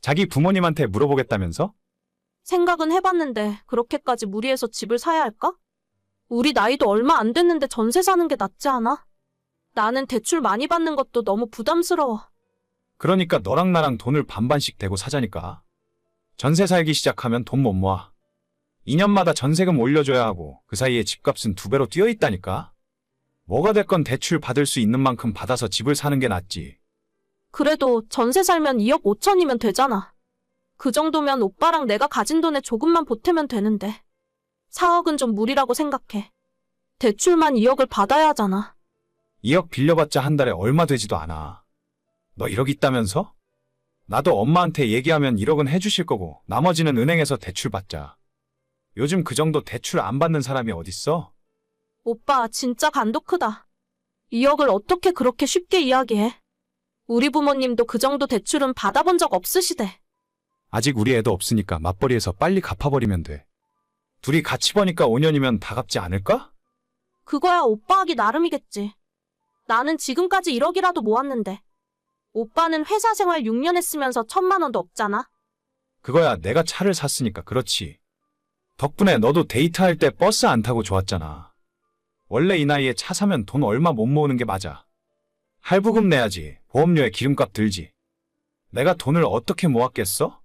자기 부모님한테 물어보겠다면서? 생각은 해봤는데 그렇게까지 무리해서 집을 사야 할까? 우리 나이도 얼마 안 됐는데 전세 사는 게 낫지 않아? 나는 대출 많이 받는 것도 너무 부담스러워. 그러니까 너랑 나랑 돈을 반반씩 대고 사자니까. 전세 살기 시작하면 돈 못 모아. 2년마다 전세금 올려줘야 하고 그 사이에 집값은 두 배로 뛰어 있다니까. 뭐가 됐건 대출 받을 수 있는 만큼 받아서 집을 사는 게 낫지. 그래도 전세 살면 2억 5천이면 되잖아. 그 정도면 오빠랑 내가 가진 돈에 조금만 보태면 되는데. 4억은 좀 무리라고 생각해. 대출만 2억을 받아야 하잖아. 2억 빌려봤자 한 달에 얼마 되지도 않아. 너 1억 있다면서? 나도 엄마한테 얘기하면 1억은 해주실 거고 나머지는 은행에서 대출 받자. 요즘 그 정도 대출 안 받는 사람이 어딨어? 오빠 진짜 간도 크다. 2억을 어떻게 그렇게 쉽게 이야기해? 우리 부모님도 그 정도 대출은 받아본 적 없으시대. 아직 우리 애도 없으니까 맞벌이해서 빨리 갚아버리면 돼. 둘이 같이 버니까 5년이면 다 갚지 않을까? 그거야 오빠 하기 나름이겠지. 나는 지금까지 1억이라도 모았는데. 오빠는 회사 생활 6년 했으면서 천만 원도 없잖아. 그거야 내가 차를 샀으니까 그렇지. 덕분에 너도 데이트할 때 버스 안 타고 좋았잖아. 원래 이 나이에 차 사면 돈 얼마 못 모으는 게 맞아. 할부금 내야지. 보험료에 기름값 들지. 내가 돈을 어떻게 모았겠어?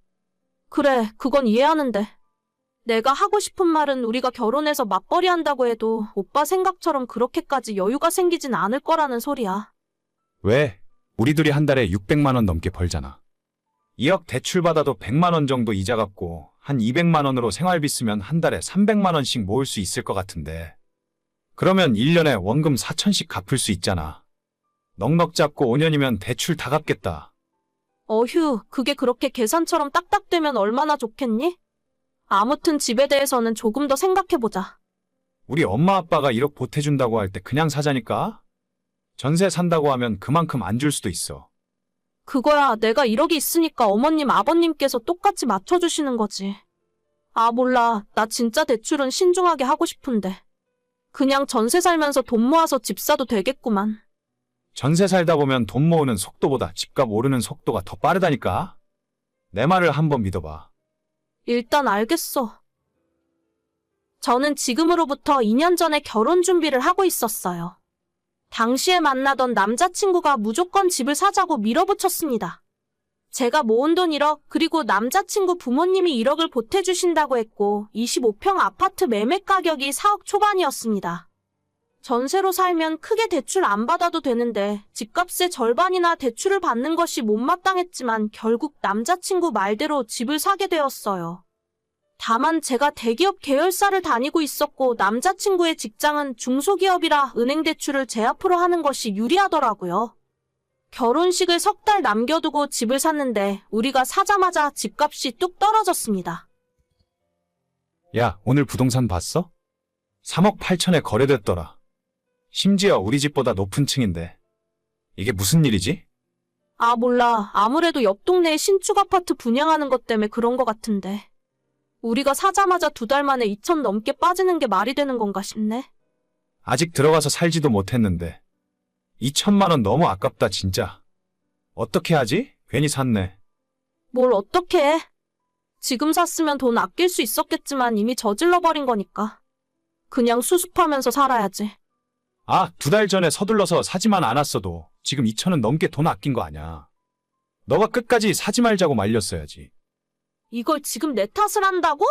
그래, 그건 이해하는데. 내가 하고 싶은 말은 우리가 결혼해서 맞벌이 한다고 해도 오빠 생각처럼 그렇게까지 여유가 생기진 않을 거라는 소리야. 왜? 우리 둘이 한 달에 600만 원 넘게 벌잖아. 2억 대출 받아도 100만 원 정도 이자 갚고 한 200만 원으로 생활비 쓰면 한 달에 300만 원씩 모을 수 있을 것 같은데. 그러면 1년에 원금 4천씩 갚을 수 있잖아. 넉넉 잡고 5년이면 대출 다 갚겠다. 어휴, 그게 그렇게 계산처럼 딱딱되면 얼마나 좋겠니? 아무튼 집에 대해서는 조금 더 생각해보자. 우리 엄마 아빠가 1억 보태준다고 할 때 그냥 사자니까? 전세 산다고 하면 그만큼 안 줄 수도 있어. 그거야 내가 1억이 있으니까 어머님 아버님께서 똑같이 맞춰주시는 거지. 아 몰라 나 진짜 대출은 신중하게 하고 싶은데. 그냥 전세 살면서 돈 모아서 집 사도 되겠구만. 전세 살다 보면 돈 모으는 속도보다 집값 오르는 속도가 더 빠르다니까? 내 말을 한번 믿어봐. 일단 알겠어. 저는 지금으로부터 2년 전에 결혼 준비를 하고 있었어요. 당시에 만나던 남자친구가 무조건 집을 사자고 밀어붙였습니다. 제가 모은 돈 1억, 그리고 남자친구 부모님이 1억을 보태주신다고 했고, 25평 아파트 매매 가격이 4억 초반이었습니다. 전세로 살면 크게 대출 안 받아도 되는데, 집값의 절반이나 대출을 받는 것이 못마땅했지만, 결국 남자친구 말대로 집을 사게 되었어요. 다만 제가 대기업 계열사를 다니고 있었고 남자친구의 직장은 중소기업이라 은행 대출을 제 앞으로 하는 것이 유리하더라고요. 결혼식을 석 달 남겨두고 집을 샀는데 우리가 사자마자 집값이 뚝 떨어졌습니다. 야, 오늘 부동산 봤어? 3억 8천에 거래됐더라. 심지어 우리 집보다 높은 층인데. 이게 무슨 일이지? 아 몰라 아무래도 옆 동네에 신축 아파트 분양하는 것 때문에 그런 것 같은데. 우리가 사자마자 두 달 만에 2천 넘게 빠지는 게 말이 되는 건가 싶네. 아직 들어가서 살지도 못했는데. 2천만 원 너무 아깝다, 진짜. 어떻게 하지? 괜히 샀네. 뭘 어떻게 해? 지금 샀으면 돈 아낄 수 있었겠지만 이미 저질러버린 거니까. 그냥 수습하면서 살아야지. 아, 두 달 전에 서둘러서 사지만 않았어도 지금 2천은 넘게 돈 아낀 거 아냐. 너가 끝까지 사지 말자고 말렸어야지. 이걸 지금 내 탓을 한다고?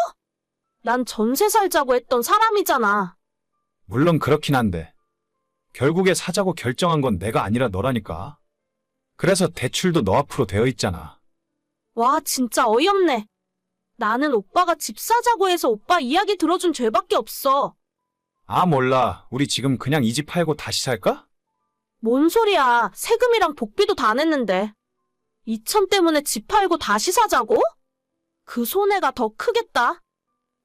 난 전세 살자고 했던 사람이잖아. 물론 그렇긴 한데. 결국에 사자고 결정한 건 내가 아니라 너라니까. 그래서 대출도 너 앞으로 되어 있잖아. 와, 진짜 어이없네. 나는 오빠가 집 사자고 해서 오빠 이야기 들어준 죄밖에 없어. 아, 몰라. 우리 지금 그냥 이 집 팔고 다시 살까? 뭔 소리야. 세금이랑 복비도 다 냈는데. 2천 때문에 집 팔고 다시 사자고? 그 손해가 더 크겠다.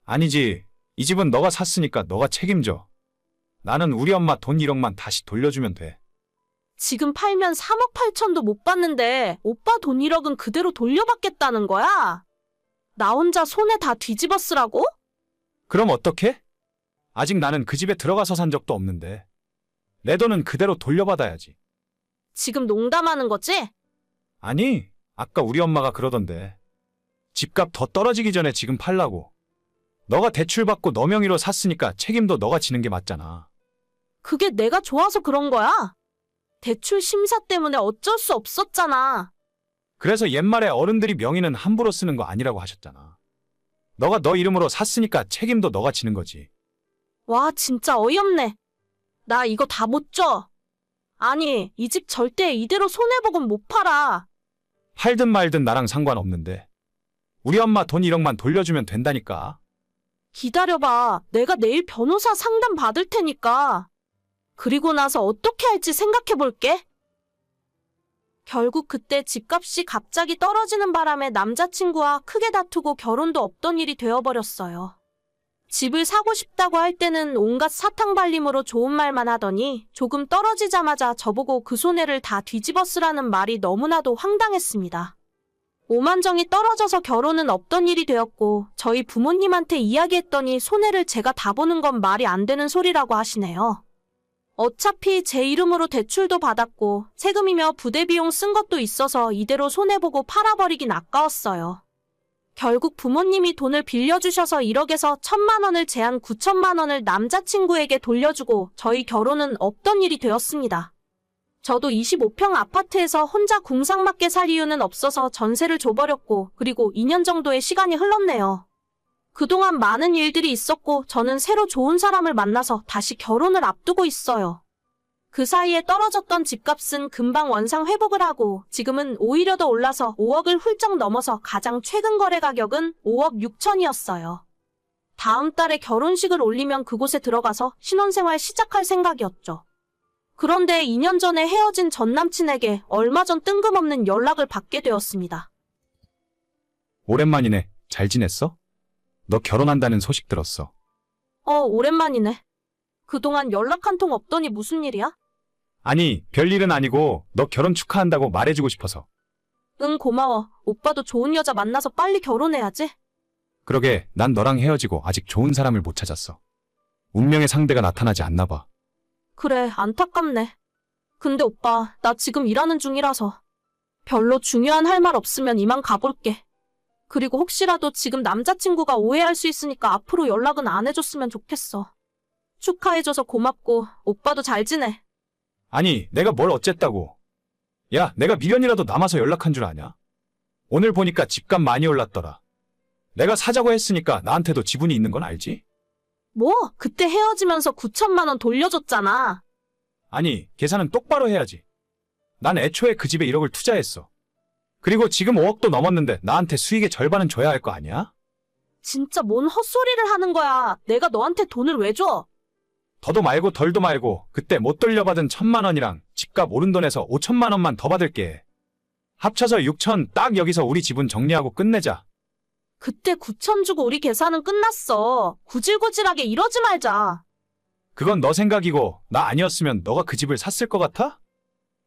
아니지. 이 집은 너가 샀으니까 너가 책임져. 나는 우리 엄마 돈 1억만 다시 돌려주면 돼. 지금 팔면 3억 8천도 못 받는데 오빠 돈 1억은 그대로 돌려받겠다는 거야? 나 혼자 손에 다 뒤집어 쓰라고? 그럼 어떡해? 아직 나는 그 집에 들어가서 산 적도 없는데. 내 돈은 그대로 돌려받아야지. 지금 농담하는 거지? 아니, 아까 우리 엄마가 그러던데. 집값 더 떨어지기 전에 지금 팔라고. 너가 대출 받고 너 명의로 샀으니까 책임도 너가 지는 게 맞잖아. 그게 내가 좋아서 그런 거야? 대출 심사 때문에 어쩔 수 없었잖아. 그래서 옛말에 어른들이 명의는 함부로 쓰는 거 아니라고 하셨잖아. 너가 너 이름으로 샀으니까 책임도 너가 지는 거지. 와, 진짜 어이없네. 나 이거 다 못 줘. 아니, 이 집 절대 이대로 손해보곤 못 팔아. 팔든 말든 나랑 상관없는데. 우리 엄마 돈 1억만 돌려주면 된다니까. 기다려봐. 내가 내일 변호사 상담 받을 테니까. 그리고 나서 어떻게 할지 생각해 볼게. 결국 그때 집값이 갑자기 떨어지는 바람에 남자친구와 크게 다투고 결혼도 없던 일이 되어버렸어요. 집을 사고 싶다고 할 때는 온갖 사탕 발림으로 좋은 말만 하더니 조금 떨어지자마자 저보고 그 손해를 다 뒤집어 쓰라는 말이 너무나도 황당했습니다. 오만정이 떨어져서 결혼은 없던 일이 되었고 저희 부모님한테 이야기했더니 손해를 제가 다 보는 건 말이 안 되는 소리라고 하시네요. 어차피 제 이름으로 대출도 받았고 세금이며 부대 비용 쓴 것도 있어서 이대로 손해보고 팔아버리긴 아까웠어요. 결국 부모님이 돈을 빌려주셔서 1억에서 천만 원을 제한 9천만 원을 남자친구에게 돌려주고 저희 결혼은 없던 일이 되었습니다. 저도 25평 아파트에서 혼자 궁상맞게 살 이유는 없어서 전세를 줘버렸고, 그리고 2년 정도의 시간이 흘렀네요. 그동안 많은 일들이 있었고, 저는 새로 좋은 사람을 만나서 다시 결혼을 앞두고 있어요. 그 사이에 떨어졌던 집값은 금방 원상 회복을 하고, 지금은 오히려 더 올라서 5억을 훌쩍 넘어서 가장 최근 거래 가격은 5억 6천이었어요. 다음 달에 결혼식을 올리면 그곳에 들어가서 신혼생활 시작할 생각이었죠. 그런데 2년 전에 헤어진 전 남친에게 얼마 전 뜬금없는 연락을 받게 되었습니다. 오랜만이네. 잘 지냈어? 너 결혼한다는 소식 들었어. 어, 오랜만이네. 그동안 연락 한 통 없더니 무슨 일이야? 아니, 별일은 아니고 너 결혼 축하한다고 말해주고 싶어서. 응, 고마워. 오빠도 좋은 여자 만나서 빨리 결혼해야지. 그러게, 난 너랑 헤어지고 아직 좋은 사람을 못 찾았어. 운명의 상대가 나타나지 않나 봐. 그래, 안타깝네. 근데 오빠, 나 지금 일하는 중이라서. 별로 중요한 할 말 없으면 이만 가볼게. 그리고 혹시라도 지금 남자친구가 오해할 수 있으니까 앞으로 연락은 안 해줬으면 좋겠어. 축하해줘서 고맙고, 오빠도 잘 지내. 아니, 내가 뭘 어쨌다고. 야, 내가 미련이라도 남아서 연락한 줄 아냐? 오늘 보니까 집값 많이 올랐더라. 내가 사자고 했으니까 나한테도 지분이 있는 건 알지? 뭐? 그때 헤어지면서 9천만 원 돌려줬잖아. 아니, 계산은 똑바로 해야지. 난 애초에 그 집에 1억을 투자했어. 그리고 지금 5억도 넘었는데 나한테 수익의 절반은 줘야 할 거 아니야? 진짜 뭔 헛소리를 하는 거야. 내가 너한테 돈을 왜 줘? 더도 말고 덜도 말고 그때 못 돌려받은 천만 원이랑 집값 오른 돈에서 5천만 원만 더 받을게. 합쳐서 6천 딱 여기서 우리 지분 정리하고 끝내자. 그때 9천 주고 우리 계산은 끝났어. 구질구질하게 이러지 말자. 그건 너 생각이고 나 아니었으면 너가 그 집을 샀을 것 같아?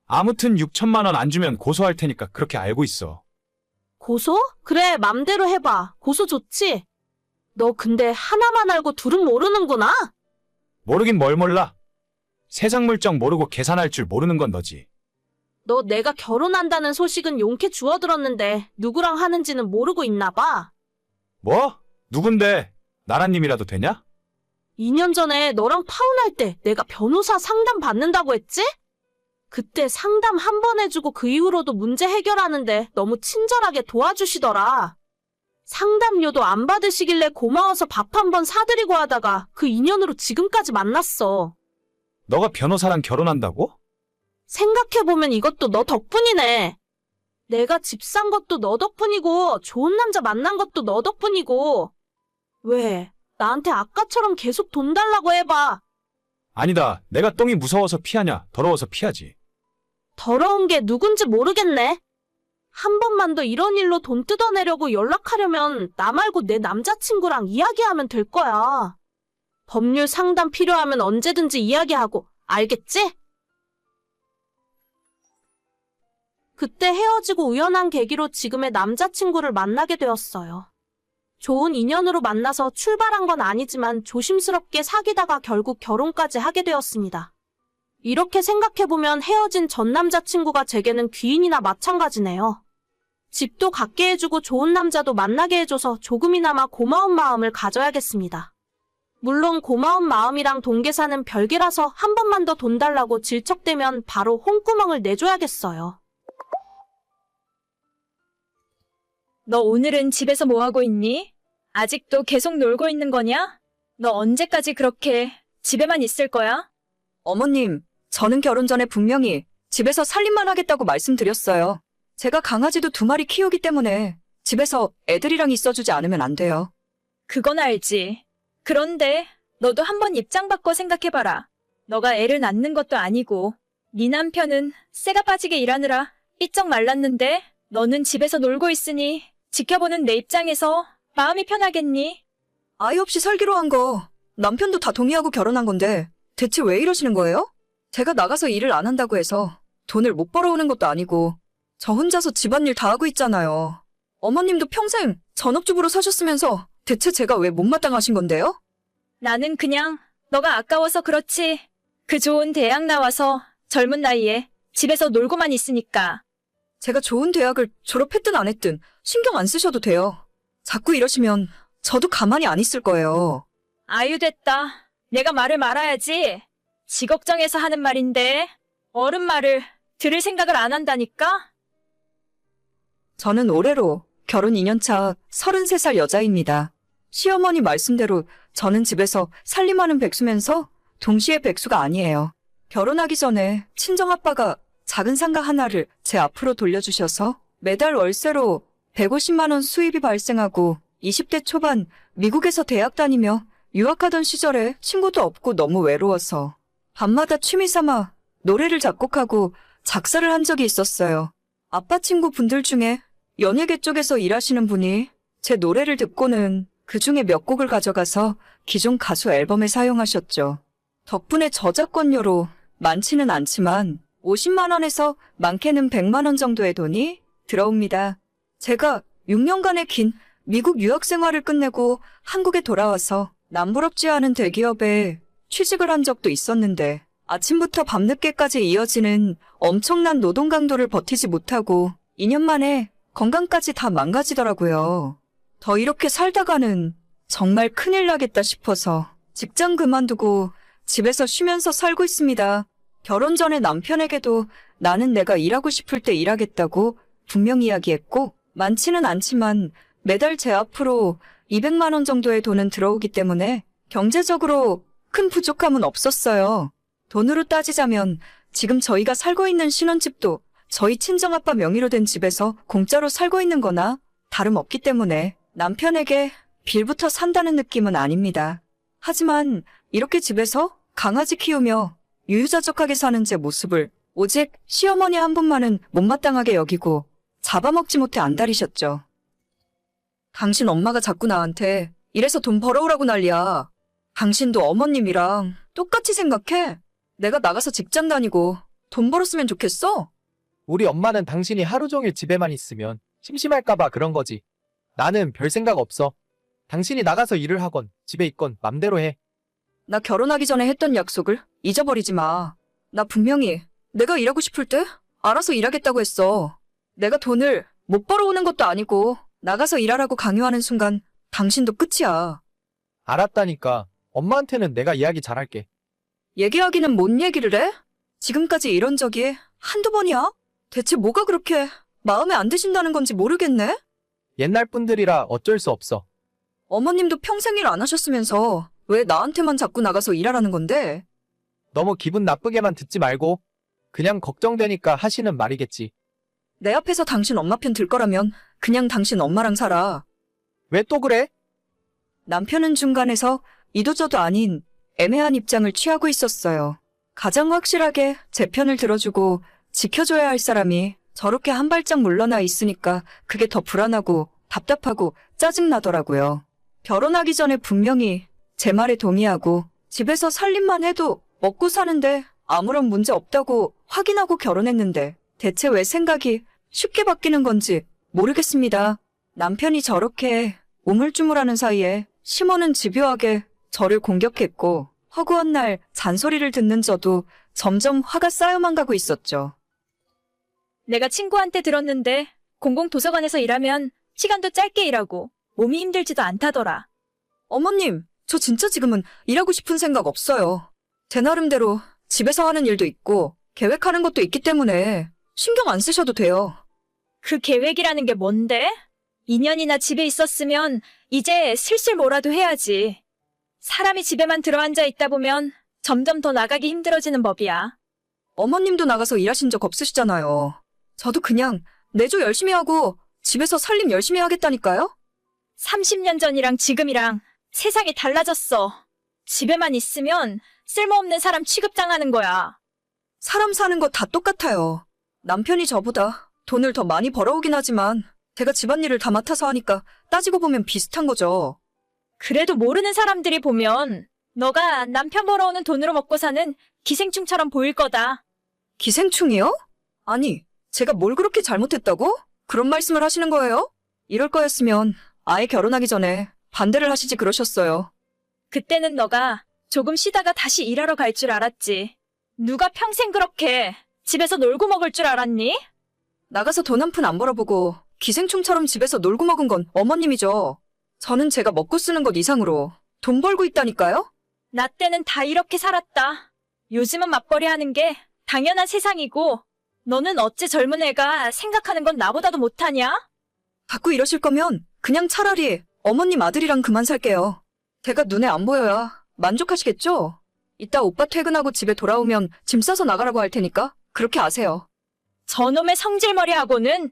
아무튼 6천만 원 안 주면 고소할 테니까 그렇게 알고 있어. 고소? 그래, 맘대로 해봐. 고소 좋지? 너 근데 하나만 알고 둘은 모르는구나? 모르긴 뭘 몰라. 세상 물정 모르고 계산할 줄 모르는 건 너지. 너 내가 결혼한다는 소식은 용케 주워들었는데 누구랑 하는지는 모르고 있나 봐. 뭐? 누군데? 나라님이라도 되냐? 2년 전에 너랑 파혼할 때 내가 변호사 상담 받는다고 했지? 그때 상담 한 번 해주고 그 이후로도 문제 해결하는데 너무 친절하게 도와주시더라. 상담료도 안 받으시길래 고마워서 밥 한 번 사드리고 하다가 그 인연으로 지금까지 만났어. 너가 변호사랑 결혼한다고? 생각해보면 이것도 너 덕분이네. 내가 집 산 것도 너 덕분이고, 좋은 남자 만난 것도 너 덕분이고. 왜? 나한테 아까처럼 계속 돈 달라고 해봐. 아니다. 내가 똥이 무서워서 피하냐? 더러워서 피하지. 더러운 게 누군지 모르겠네. 한 번만 더 이런 일로 돈 뜯어내려고 연락하려면 나 말고 내 남자친구랑 이야기하면 될 거야. 법률 상담 필요하면 언제든지 이야기하고, 알겠지? 그때 헤어지고 우연한 계기로 지금의 남자친구를 만나게 되었어요. 좋은 인연으로 만나서 출발한 건 아니지만 조심스럽게 사귀다가 결국 결혼까지 하게 되었습니다. 이렇게 생각해보면 헤어진 전 남자친구가 제게는 귀인이나 마찬가지네요. 집도 갖게 해주고 좋은 남자도 만나게 해줘서 조금이나마 고마운 마음을 가져야겠습니다. 물론 고마운 마음이랑 동계사는 별개라서 한 번만 더 돈 달라고 질척대면 바로 홍구멍을 내줘야겠어요. 너 오늘은 집에서 뭐 하고 있니? 아직도 계속 놀고 있는 거냐? 너 언제까지 그렇게 집에만 있을 거야? 어머님, 저는 결혼 전에 분명히 집에서 살림만 하겠다고 말씀드렸어요. 제가 강아지도 두 마리 키우기 때문에 집에서 애들이랑 있어주지 않으면 안 돼요. 그건 알지. 그런데 너도 한번 입장 바꿔 생각해봐라. 너가 애를 낳는 것도 아니고 네 남편은 쇠가 빠지게 일하느라 삐쩍 말랐는데 너는 집에서 놀고 있으니 지켜보는 내 입장에서 마음이 편하겠니? 아이 없이 살기로 한 거 남편도 다 동의하고 결혼한 건데 대체 왜 이러시는 거예요? 제가 나가서 일을 안 한다고 해서 돈을 못 벌어오는 것도 아니고 저 혼자서 집안일 다 하고 있잖아요. 어머님도 평생 전업주부로 사셨으면서 대체 제가 왜 못마땅하신 건데요? 나는 그냥 너가 아까워서 그렇지. 그 좋은 대학 나와서 젊은 나이에 집에서 놀고만 있으니까. 제가 좋은 대학을 졸업했든 안 했든 신경 안 쓰셔도 돼요. 자꾸 이러시면 저도 가만히 안 있을 거예요. 아유 됐다. 내가 말을 말아야지. 지 걱정해서 하는 말인데 어른 말을 들을 생각을 안 한다니까? 저는 올해로 결혼 2년차 33살 여자입니다. 시어머니 말씀대로 저는 집에서 살림하는 백수면서 동시에 백수가 아니에요. 결혼하기 전에 친정아빠가 작은 상가 하나를 제 앞으로 돌려주셔서 매달 월세로 150만원 수입이 발생하고 20대 초반 미국에서 대학 다니며 유학하던 시절에 친구도 없고 너무 외로워서 밤마다 취미 삼아 노래를 작곡하고 작사를 한 적이 있었어요. 아빠 친구 분들 중에 연예계 쪽에서 일하시는 분이 제 노래를 듣고는 그 중에 몇 곡을 가져가서 기존 가수 앨범에 사용하셨죠. 덕분에 저작권료로 많지는 않지만 50만원에서 많게는 100만원 정도의 돈이 들어옵니다. 제가 6년간의 긴 미국 유학 생활을 끝내고 한국에 돌아와서 남부럽지 않은 대기업에 취직을 한 적도 있었는데 아침부터 밤늦게까지 이어지는 엄청난 노동 강도를 버티지 못하고 2년 만에 건강까지 다 망가지더라고요. 더 이렇게 살다가는 정말 큰일 나겠다 싶어서 직장 그만두고 집에서 쉬면서 살고 있습니다. 결혼 전에 남편에게도 나는 내가 일하고 싶을 때 일하겠다고 분명히 이야기했고 많지는 않지만 매달 제 앞으로 200만 원 정도의 돈은 들어오기 때문에 경제적으로 큰 부족함은 없었어요. 돈으로 따지자면 지금 저희가 살고 있는 신혼집도 저희 친정아빠 명의로 된 집에서 공짜로 살고 있는 거나 다름없기 때문에 남편에게 빌부터 산다는 느낌은 아닙니다. 하지만 이렇게 집에서 강아지 키우며 유유자적하게 사는 제 모습을 오직 시어머니 한 분만은 못마땅하게 여기고 잡아먹지 못해 안달이셨죠. 당신 엄마가 자꾸 나한테 이래서 돈 벌어오라고 난리야. 당신도 어머님이랑 똑같이 생각해. 내가 나가서 직장 다니고 돈 벌었으면 좋겠어? 우리 엄마는 당신이 하루 종일 집에만 있으면 심심할까봐 그런 거지. 나는 별 생각 없어. 당신이 나가서 일을 하건 집에 있건 맘대로 해. 나 결혼하기 전에 했던 약속을 잊어버리지 마. 나 분명히 내가 일하고 싶을 때 알아서 일하겠다고 했어. 내가 돈을 못 벌어오는 것도 아니고 나가서 일하라고 강요하는 순간 당신도 끝이야. 알았다니까. 엄마한테는 내가 이야기 잘할게. 얘기하기는 뭔 얘기를 해? 지금까지 이런 적이 한두 번이야? 대체 뭐가 그렇게 마음에 안 드신다는 건지 모르겠네? 옛날 분들이라 어쩔 수 없어. 어머님도 평생 일 안 하셨으면서 왜 나한테만 자꾸 나가서 일하라는 건데? 너무 기분 나쁘게만 듣지 말고 그냥 걱정되니까 하시는 말이겠지. 내 앞에서 당신 엄마 편 들 거라면 그냥 당신 엄마랑 살아. 왜 또 그래? 남편은 중간에서 이도저도 아닌 애매한 입장을 취하고 있었어요. 가장 확실하게 제 편을 들어주고 지켜줘야 할 사람이 저렇게 한 발짝 물러나 있으니까 그게 더 불안하고 답답하고 짜증나더라고요. 결혼하기 전에 분명히 제 말에 동의하고 집에서 살림만 해도 먹고 사는데 아무런 문제 없다고 확인하고 결혼했는데 대체 왜 생각이 쉽게 바뀌는 건지 모르겠습니다. 남편이 저렇게 우물쭈물하는 사이에 시모는 집요하게 저를 공격했고 허구한 날 잔소리를 듣는 저도 점점 화가 쌓여만 가고 있었죠. 내가 친구한테 들었는데 공공도서관에서 일하면 시간도 짧게 일하고 몸이 힘들지도 않다더라. 어머님, 저 진짜 지금은 일하고 싶은 생각 없어요. 제 나름대로 집에서 하는 일도 있고 계획하는 것도 있기 때문에 신경 안 쓰셔도 돼요. 그 계획이라는 게 뭔데? 2년이나 집에 있었으면 이제 슬슬 뭐라도 해야지. 사람이 집에만 들어앉아 있다 보면 점점 더 나가기 힘들어지는 법이야. 어머님도 나가서 일하신 적 없으시잖아요. 저도 그냥 내조 열심히 하고 집에서 살림 열심히 하겠다니까요? 30년 전이랑 지금이랑 세상이 달라졌어. 집에만 있으면 쓸모없는 사람 취급당하는 거야. 사람 사는 거 다 똑같아요. 남편이 저보다 돈을 더 많이 벌어오긴 하지만 제가 집안일을 다 맡아서 하니까 따지고 보면 비슷한 거죠. 그래도 모르는 사람들이 보면 너가 남편 벌어오는 돈으로 먹고 사는 기생충처럼 보일 거다. 기생충이요? 아니, 제가 뭘 그렇게 잘못했다고? 그런 말씀을 하시는 거예요? 이럴 거였으면 아예 결혼하기 전에 반대를 하시지 그러셨어요. 그때는 너가 조금 쉬다가 다시 일하러 갈 줄 알았지. 누가 평생 그렇게 집에서 놀고 먹을 줄 알았니? 나가서 돈 한 푼 안 벌어보고 기생충처럼 집에서 놀고 먹은 건 어머님이죠. 저는 제가 먹고 쓰는 것 이상으로 돈 벌고 있다니까요? 나 때는 다 이렇게 살았다. 요즘은 맞벌이 하는 게 당연한 세상이고, 너는 어째 젊은 애가 생각하는 건 나보다도 못하냐? 자꾸 이러실 거면 그냥 차라리 어머님 아들이랑 그만 살게요. 제가 눈에 안 보여야 만족하시겠죠? 이따 오빠 퇴근하고 집에 돌아오면 짐 싸서 나가라고 할 테니까 그렇게 아세요. 저놈의 성질머리하고는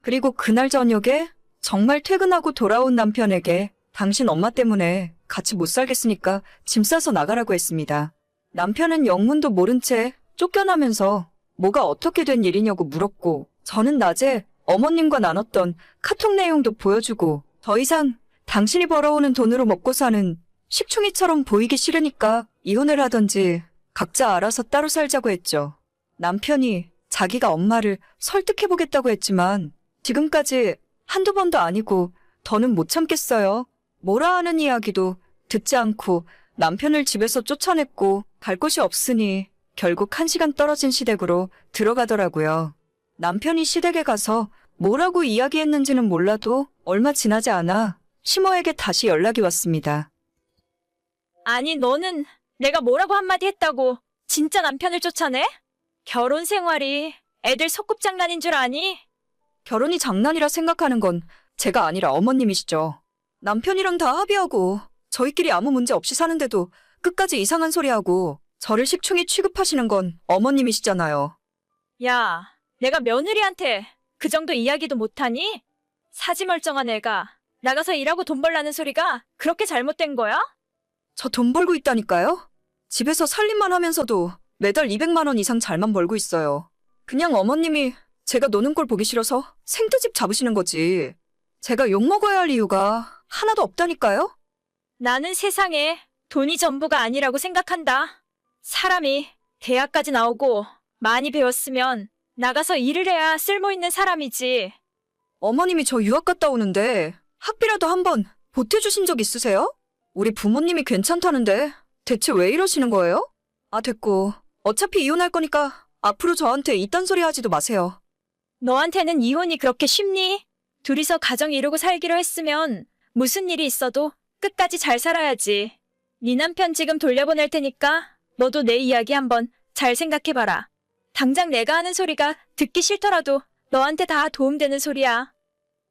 그리고 그날 저녁에 정말 퇴근하고 돌아온 남편에게 당신 엄마 때문에 같이 못 살겠으니까 짐 싸서 나가라고 했습니다. 남편은 영문도 모른 채 쫓겨나면서 뭐가 어떻게 된 일이냐고 물었고 저는 낮에 어머님과 나눴던 카톡 내용도 보여주고 더 이상 당신이 벌어오는 돈으로 먹고 사는 식충이처럼 보이기 싫으니까 이혼을 하던지 각자 알아서 따로 살자고 했죠. 남편이 자기가 엄마를 설득해보겠다고 했지만 지금까지 한두 번도 아니고 더는 못 참겠어요. 뭐라 하는 이야기도 듣지 않고 남편을 집에서 쫓아냈고 갈 곳이 없으니 결국 한 시간 떨어진 시댁으로 들어가더라고요. 남편이 시댁에 가서 뭐라고 이야기했는지는 몰라도 얼마 지나지 않아 시모에게 다시 연락이 왔습니다. 아니 너는 내가 뭐라고 한마디 했다고 진짜 남편을 쫓아내? 결혼 생활이 애들 소꿉장난인 줄 아니? 결혼이 장난이라 생각하는 건 제가 아니라 어머님이시죠. 남편이랑 다 합의하고 저희끼리 아무 문제 없이 사는데도 끝까지 이상한 소리 하고 저를 식충이 취급하시는 건 어머님이시잖아요. 야, 내가 며느리한테 그 정도 이야기도 못하니? 사지 멀쩡한 애가 나가서 일하고 돈 벌라는 소리가 그렇게 잘못된 거야? 저 돈 벌고 있다니까요? 집에서 살림만 하면서도 매달 200만 원 이상 잘만 벌고 있어요. 그냥 어머님이 제가 노는 꼴 보기 싫어서 생트집 잡으시는 거지. 제가 욕먹어야 할 이유가 하나도 없다니까요? 나는 세상에 돈이 전부가 아니라고 생각한다. 사람이 대학까지 나오고 많이 배웠으면 나가서 일을 해야 쓸모 있는 사람이지. 어머님이 저 유학 갔다 오는데 학비라도 한번 보태주신 적 있으세요? 우리 부모님이 괜찮다는데 대체 왜 이러시는 거예요? 아, 됐고. 어차피 이혼할 거니까 앞으로 저한테 이딴 소리 하지도 마세요. 너한테는 이혼이 그렇게 쉽니? 둘이서 가정 이루고 살기로 했으면 무슨 일이 있어도 끝까지 잘 살아야지. 네 남편 지금 돌려보낼 테니까 너도 내 이야기 한번 잘 생각해봐라. 당장 내가 하는 소리가 듣기 싫더라도 너한테 다 도움되는 소리야.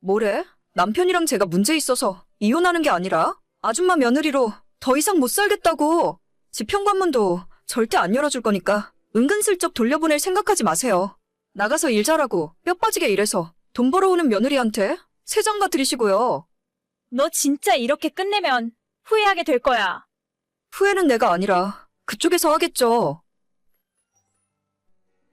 뭐래? 남편이랑 제가 문제 있어서 이혼하는 게 아니라 아줌마 며느리로 더 이상 못 살겠다고. 집 현관문도 절대 안 열어줄 거니까 은근슬쩍 돌려보낼 생각하지 마세요. 나가서 일 잘하고 뼈 빠지게 일해서 돈 벌어오는 며느리한테 새 장가 드리시고요. 너 진짜 이렇게 끝내면 후회하게 될 거야. 후회는 내가 아니라 그쪽에서 하겠죠.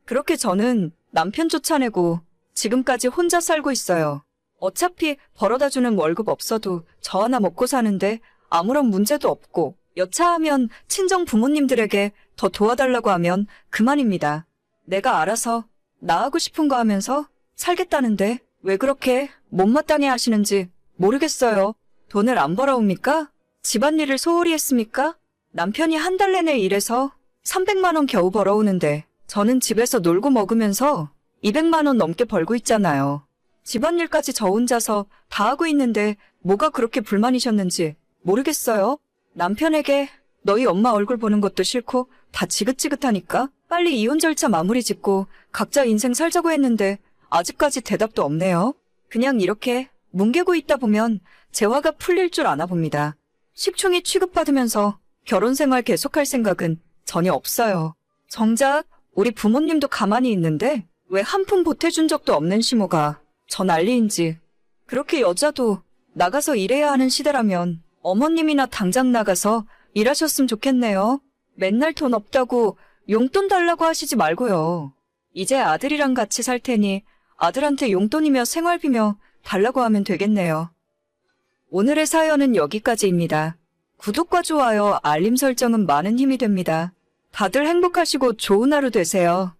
그렇게 저는 남편 쫓아내고 지금까지 혼자 살고 있어요. 어차피 벌어다 주는 월급 없어도 저 하나 먹고 사는데 아무런 문제도 없고 여차하면 친정 부모님들에게 더 도와달라고 하면 그만입니다. 내가 알아서 나하고 싶은 거 하면서 살겠다는데 왜 그렇게 못마땅해 하시는지 모르겠어요. 돈을 안 벌어옵니까? 집안일을 소홀히 했습니까? 남편이 한 달 내내 일해서 300만 원 겨우 벌어오는데 저는 집에서 놀고 먹으면서 200만 원 넘게 벌고 있잖아요. 집안일까지 저 혼자서 다 하고 있는데 뭐가 그렇게 불만이셨는지 모르겠어요. 남편에게 너희 엄마 얼굴 보는 것도 싫고 다 지긋지긋하니까 빨리 이혼 절차 마무리 짓고 각자 인생 살자고 했는데 아직까지 대답도 없네요. 그냥 이렇게 뭉개고 있다 보면 재화가 풀릴 줄 아나 봅니다. 식충이 취급받으면서 결혼 생활 계속할 생각은 전혀 없어요. 정작 우리 부모님도 가만히 있는데 왜 한 푼 보태준 적도 없는 시모가 저 난리인지. 그렇게 여자도 나가서 일해야 하는 시대라면 어머님이나 당장 나가서 일하셨으면 좋겠네요. 맨날 돈 없다고 용돈 달라고 하시지 말고요. 이제 아들이랑 같이 살 테니 아들한테 용돈이며 생활비며 달라고 하면 되겠네요. 오늘의 사연은 여기까지입니다. 구독과 좋아요, 알림 설정은 많은 힘이 됩니다. 다들 행복하시고 좋은 하루 되세요.